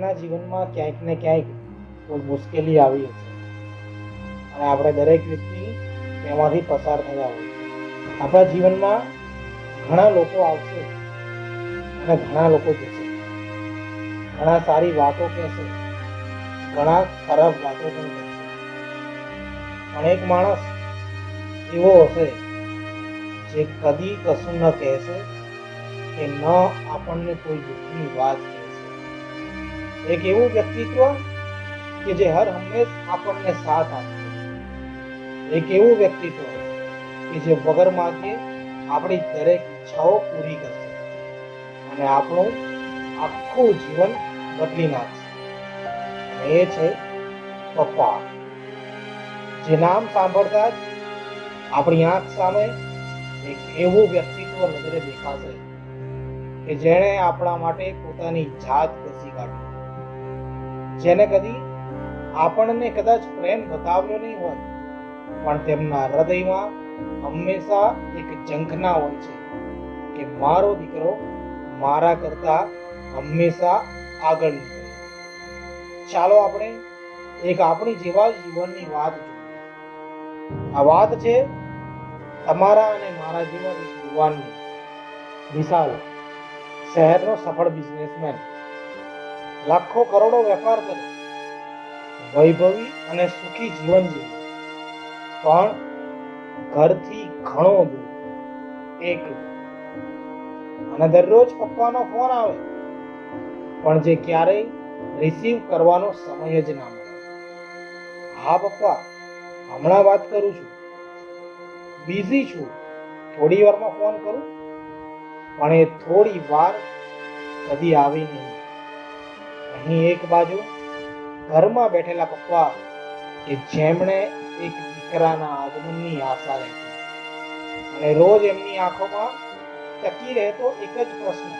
દરેકના જીવનમાં ક્યાંક ને ક્યાંક કોઈ મુશ્કેલી આવી હશે. અને આપણે દરેક વ્યક્તિ તેમાંથી પસાર થયા હોય આપણા જીવનમાં ઘણા લોકો આવશે અને ઘણા લોકો જશે. ઘણા સારી વાતો કહેશે, ઘણા ખરાબ વાતો પણ કહેશે. પણ એક માણસ એવો હશે જે કદી કશું ન કહેશે કે ન આપણને કોઈ દુઃખની વાત કહેશે એક એવું વ્યક્તિત્વ કે જે હર હંમેશ આપણને સાથ આપે. એક એવું વ્યક્તિત્વ કે જે વગર માગે આપણી દરેક ઈચ્છાઓ પૂરી કરશે અને આપણું આખું જીવન બદલી નાખશે. એ છે પપ્પા, જે નામ સાંભળતા જ આપણી આંખ સામે એક એવું વ્યક્તિત્વ નજરે દેખાશે કે જેણે આપણા માટે પોતાની જાત ઘસી કાઢી. જેને કદી આપણને કદાચ પ્રેમ બતાવ્યો નહીં હોય, પણ તેમના હૃદયમાં હંમેશા એક ઝંખના હોય છે કે મારો દીકરો મારા કરતા હંમેશા આગળ નીકળે. ચાલો આપણે એક આપણી જેવા જીવનની વાત જોઈએ. આ વાત છે તમારા અને મારા જીવન યુવાનની. વિશાલ, શહેરનો સફળ બિઝનેસમેન લાખો કરોડો વેપાર કરે. વૈભવી અને સુખી જીવન જીવે. પણ ઘરથી ઘણો દૂર. એક અને દરરોજ પપ્પાનો ફોન આવે. પણ જે ક્યારેય રિસીવ કરવાનો સમય જ ના મળે. હા, પપ્પા, હમણાં વાત કરું છું. બિઝી છું. થોડી વારમાં ફોન કરું. પણ એ થોડી વાર કદી આવી નહીં. અહીં એક બાજુ ઘરમાં બેઠેલા પપ્પા કે જેમણે એક દીકરાના આગમનની આશા રહેતી અને રોજ એમની આંખોમાં ટકી રહેતો એક જ પ્રશ્ન.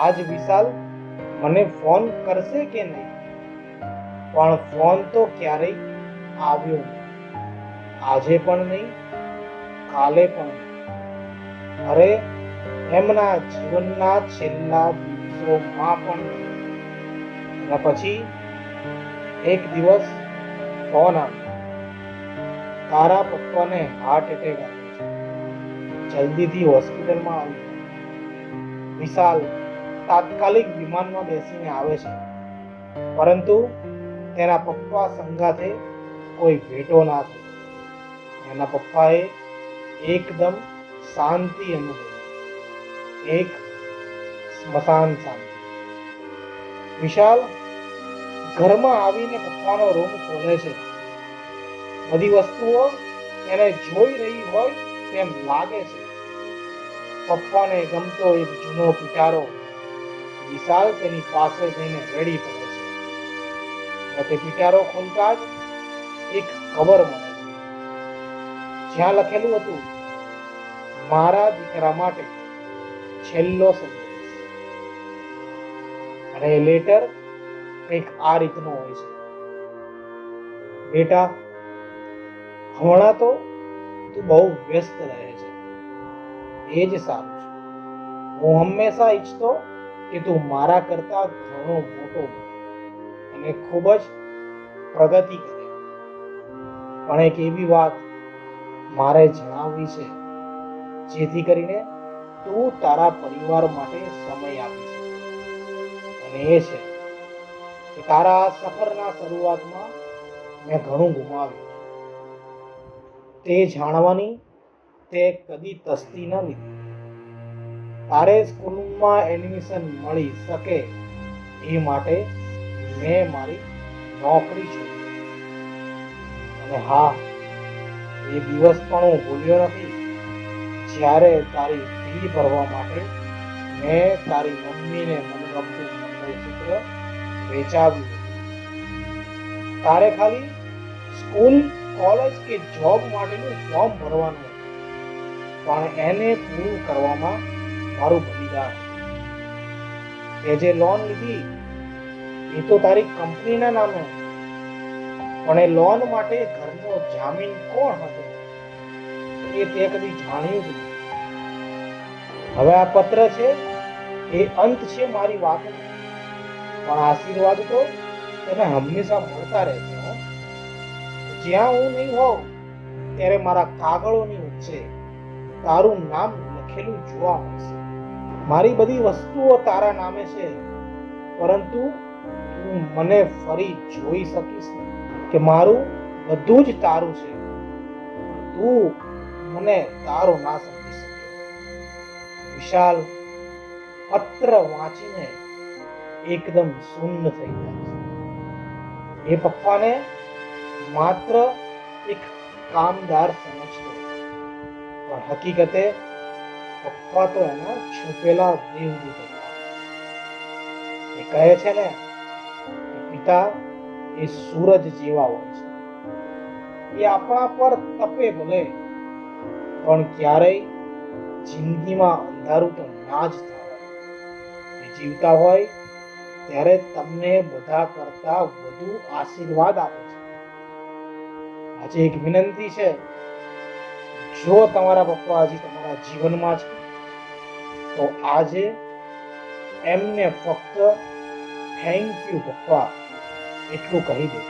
આજ વિશાલ મને ફોન કરશે કે નહીં? પણ ફોન તો ક્યારેય આવ્યો આજે પણ નહીં, કાલે પણ અરે, એમના જીવનના છેલ્લા દિવસોમાં પણ નહીં. અને પછી એક દિવસ ફોન આવ્યો તારા પપ્પાને હાર્ટ એટેક આવ્યો છે. જલ્દીથી હોસ્પિટલમાં આવ્યો વિશાલ તાત્કાલિક વિમાનમાં બેસીને આવે છે. પરંતુ તેના પપ્પા સંગાથે કોઈ ભેટો ના થયો એના પપ્પાએ એકદમ શાંતિ અનુભવી. એક સ્મશાન શાંતિ. વિશાલ ઘરમાં આવીને પપ્પાનો રૂમ ખોલે છે. બધી વસ્તુઓ એને જોઈ રહી હોય તેમ લાગે છે. પપ્પાને ગમતો એક જૂનો પિટારો વિશાલ તેની પાસે જઈને રેડી પડે છે. તે પિટારો ખોલતા જ એક કવર મળે છે. જ્યાં લખેલું હતું, મારા દીકરા માટે છેલ્લો સંદેશ. અને લેટર કંઈક આ રીતનો હોય છે. બેટા, હમણાં તો તું બહુ વ્યસ્ત રહે છે. એ જ સારું છે. હું હંમેશા ઈચ્છતો કે તું મારા કરતા ઘણો મોટો અને ખૂબ જ પ્રગતિ કરે. પણ એક એવી વાત મારે જણાવવી છે, જેથી કરીને તું તારા પરિવાર માટે સમય આપી શકે. અને એ છે કે તારા સફરના શરૂઆતમાં મેં ઘણું ગુમાવ્યું તે જાણવાની તે કદી તસ્તી ન લીધી. તારે સ્કૂલમાં એડમિશન મળી શકે એ માટે મેં મારી નોકરી છોડી અને હા, એ દિવસ પણ હું ભૂલ્યો નથી. જ્યારે તારી ફી ભરવા માટે મેં તારી મમ્મીને મનગમતું મંગળસૂત્ર વેચાવ્યું તારે ખાલી સ્કૂલ, કોલેજ કે જોબ માટેનું ફોર્મ ભરવાનું પણ એને પૂરું કરવામાં મારું બલિદાન. તે જે લોન લીધી, એ તો તારી કંપનીના નામે. પણ એ લોન માટે ઘરનો જામીન કોણ હતો? એ તે કદી જાણ્યું જ હવે આ પત્ર છે, એ અંત છે મારી વાતનો. પણ આશીર્વાદ તો એને હંમેશા મળતા રહેશે છે જ્યાં હું નહીં હોઉં, ત્યારે મારા કાગળોની વચ્ચે તારું નામ લખેલું જોવા મળશે. મારી બધી વસ્તુઓ તારા નામે છે, પરંતુ તું મને ફરી જોઈ શકીશ કે મારું બધું જ તારું છે તું મને તારો ના સમજી શકે. વિશાલ પત્ર વાંચીને એકદમ શૂન્ય થઈ જાય છે. એ પપ્પાને માત્ર એક કામદાર સમજતો. પણ હકીકતે પપ્પા તો એના છુપેલા દેવદૂત એ કહે છે ને પિતા એ સૂરજ જેવા હોય છે. એ આપણા પર તપે ભલે, પણ ક્યારેય જિંદગીમાં અંધારું તો ના જ થાય. જીવતા હોય ત્યારે તમને બધા કરતા વધુ આશીર્વાદ આપે છે. આજે એક વિનંતી છે, જો તમારા પપ્પા હજી તમારા જીવનમાં છે, તો આજે એમને ફક્ત થેન્ક યુ પપ્પા એટલું કહી દે.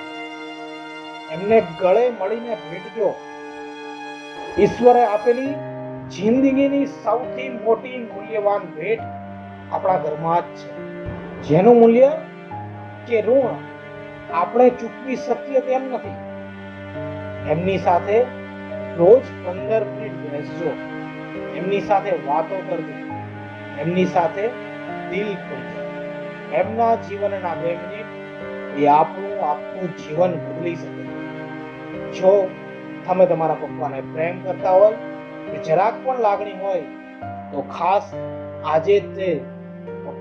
એમને ગળે મળીને ભેટજો ઈશ્વરે આપેલી જિંદગીની સૌથી મોટી મૂલ્યવાન ભેટ આપણા ઘરમાં જ છે. જેનું મૂલ્ય કે ઋણ આપણે ચૂકવી શકીએ તેમ નથી. એમની સાથે રોજ પંદર મિનિટ બેસજો. એમની સાથે વાતો કરજો. એમની સાથે દિલ ખોલજો. એમના જીવનના બે મિનિટ એ આપણું આખું જીવન બદલી શકે. જો તમે તમારા પપ્પાને પ્રેમ કરતા હોય કે જરાક પણ લાગણી હોય, તો ખાસ આજે તે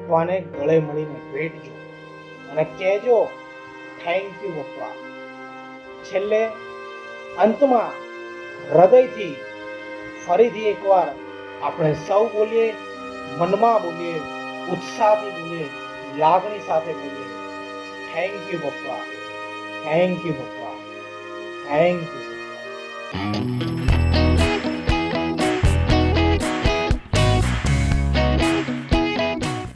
પપ્પાને ગળે મળીને ભેટજો અને કહેજો થેન્ક યુ પપ્પા. છેલ્લે અંતમાં હૃદયથી ફરીથી એકવાર આપણે સૌ બોલીએ, મનમાં બોલીએ, ઉત્સાહથી બોલીએ, લાગણી સાથે બોલીએ થેન્ક યુ પપ્પા. થેન્ક યુ પપ્પા. Thank you